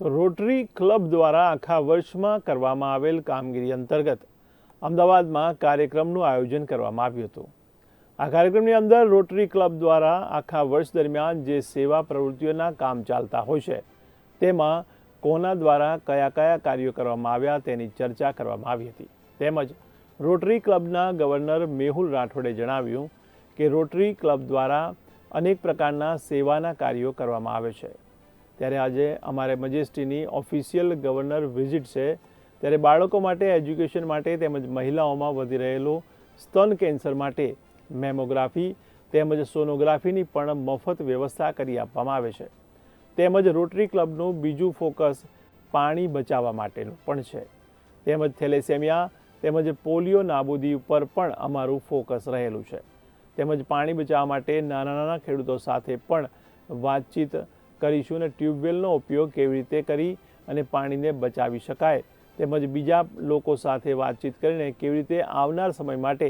તો rotary club દ્વારા આખા વર્ષમાં કરવામાં આવેલ કામગીરી અંતર્ગત અમદાવાદમાં કાર્યક્રમનું આયોજન કરવામાં આવ્યું હતું. આ કાર્યક્રમની અંદર રોટરી ક્લબ દ્વારા આખા વર્ષ દરમિયાન જે સેવા પ્રવૃત્તિઓના કામ ચાલતા હોય છે, તેમાં કોના દ્વારા કયા કયા કાર્યો કરવામાં આવ્યા તેની ચર્ચા કરવામાં આવી હતી. તેમજ રોટરી ક્લબના ગવર્નર મેહુલ રાઠોડે જણાવ્યું કે રોટરી ક્લબ દ્વારા અનેક પ્રકારના સેવાના કાર્યો કરવામાં આવે છે. ત્યારે આજે અમારે મજેસ્ટીની ઓફિશિયલ ગવર્નર વિઝિટ છે. ત્યારે બાળકો માટે, એજ્યુકેશન માટે તેમજ મહિલાઓમાં વધી રહેલું સ્તન કેન્સર માટે મેમોગ્રાફી તેમજ સોનોગ્રાફીની પણ મફત વ્યવસ્થા કરી આપવામાં આવે છે. તેમજ રોટરી ક્લબનું બીજું ફોકસ પાણી બચાવવા માટેનું પણ છે. તેમજ થેલેસેમિયા તેમજ પોલિયો નાબૂદી ઉપર પણ અમારું ફોકસ રહેલું છે. તેમજ પાણી બચાવવા માટે નાના નાના ખેડૂતો સાથે પણ વાતચીત કરીશું અને ટ્યુબવેલનો ઉપયોગ કેવી રીતે કરી અને પાણીને બચાવી શકાય તેમજ બીજા લોકો સાથે વાતચીત કરીને કેવી રીતે આવનાર સમય માટે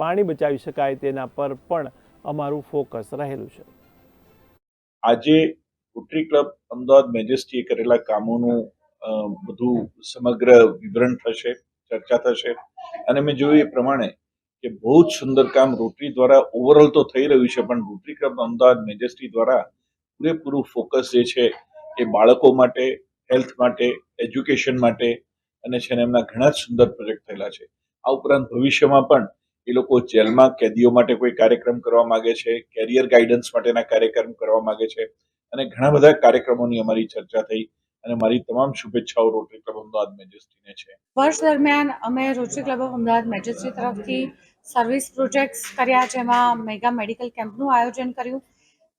પાણી બચાવી શકાય તેના પર પણ અમારું ફોકસ રહેલું છે. આજે રોટરી ક્લબ અમદાવાદ મેજેસ્ટીએ કરેલા કામોનું બધું સમગ્ર વિવરણ થશે, ચર્ચા થશે. અને મેં જોયું એ પ્રમાણે કે બહુ જ સુંદર કામ રોટરી દ્વારા, ઓવરઓલ તો થઈ રહ્યું છે, પણ રોટરી ક્લબ અમદાવાદ મેજેસ્ટી દ્વારા પૂરેપૂરું ફોકસ જે છે એ બાળકો માટે હેલ્થ માટે એજ્યુકેશન માટે અને છે ને એમના ઘણા જ સુંદર પ્રોજેક્ટ થયેલા છે. આ ઉપરાંત ભવિષ્યમાં પણ એ લોકો જેલમાં કેદીઓ માટે કોઈ કાર્યક્રમ કરવા માંગે છે કેરિયર ગાઈડન્સ માટેના કાર્યક્રમ કરવા માગે છે અને ઘણા બધા કાર્યક્રમોની અમારી ચર્ચા થઈ અને મારી તમામ શુભેચ્છાઓ રોટરી ક્લબ અમદાવાદ મેજેસ્ટીને છે. વર્ષ દરમિયાન અમે Rotary Club of Ahmedabad Majesty તરફથી સર્વિસ પ્રોજેક્ટ્સ કર્યા, જેમાં મેગા મેડિકલ કેમ્પનું આયોજન કર્યું.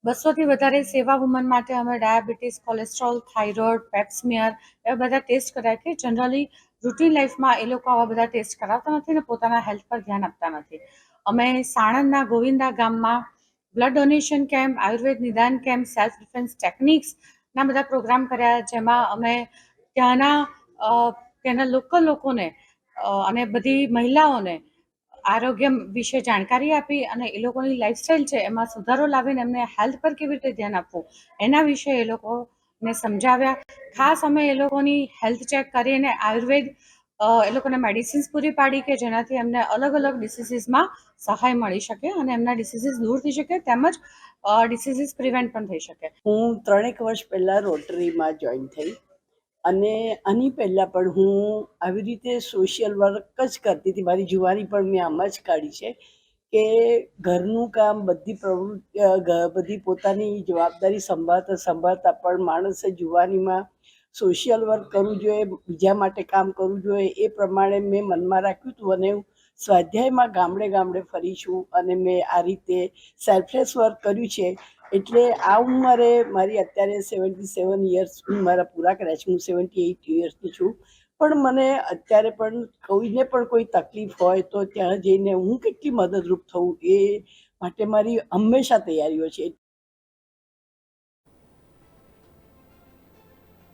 બસોથી વધારે સેવા વુમન માટે અમે ડાયાબિટીસ કોલેસ્ટ્રોલ થાઇરોઇડ પેપ્સમિયર એવા બધા ટેસ્ટ કરાય કે જનરલી રૂટીન લાઈફમાં એ લોકો આવા બધા ટેસ્ટ કરાવતા નથી ને પોતાના હેલ્થ પર ધ્યાન આપતા નથી. અમે સાણંદના ગોવિંદા ગામમાં બ્લડ ડોનેશન કેમ્પ આયુર્વેદ નિદાન કેમ્પ સેલ્ફ ડિફેન્સ ટેકનિક્સના બધા પ્રોગ્રામ કર્યા જેમાં અમે ત્યાંના ત્યાંના લોકલ લોકોને અને બધી મહિલાઓને આરોગ્ય વિશે જાણકારી આપી અને એ લોકોની લાઈફસ્ટાઈલ છે, એમાં સુધારો લાવીને એમને હેલ્થ પર કેવી રીતે ધ્યાન આપવું, એના વિશે એ લોકોને સમજાવ્યા. ખાસ અમે એ લોકોની હેલ્થ ચેક કરીને આયુર્વેદ એ લોકોને મેડિસિન્સ પૂરી પાડી કે જેનાથી એમને અલગ અલગ ડિસીઝીસમાં સહાય મળી શકે અને એમના ડિસીઝીસ દૂર થઈ શકે, તેમજ ડિસીઝીસ પ્રિવેન્ટ પણ થઈ શકે. હું ત્રણેક વર્ષ પહેલાં રોટરીમાં જોઈન થઈ. અને આની પહેલાં પણ હું આવી રીતે સોશિયલ વર્ક જ કરતી હતી. મારી જુવાની પણ મેં આમાં જ કાઢી છે કે ઘરનું કામ બધી પ્રવૃત્તિ બધી પોતાની જવાબદારી સંભાળતા સંભાળતા પણ માણસે જુવાનીમાં સોશિયલ વર્ક કરવું જોઈએ, બીજા માટે કામ કરવું જોઈએ એ પ્રમાણે મેં મનમાં રાખ્યું હતું અને સ્વાધ્યાયમાં ગામડે ગામડે ફરી છું અને મેં આ રીતે સેલ્ફલેસ વર્ક કર્યું છે. એટલે આ ઉંમરે મારી અત્યારે સેવન્ટી સેવન યર્સ મારા પૂરા કર્યા છે. હું સેવન્ટી એઇટ યર્સની છું. પણ મને અત્યારે પણ કોઈને પણ કોઈ તકલીફ હોય તો ત્યાં જઈને હું કેટલી મદદરૂપ થઉં એ માટે મારી હંમેશા તૈયારીઓ છે.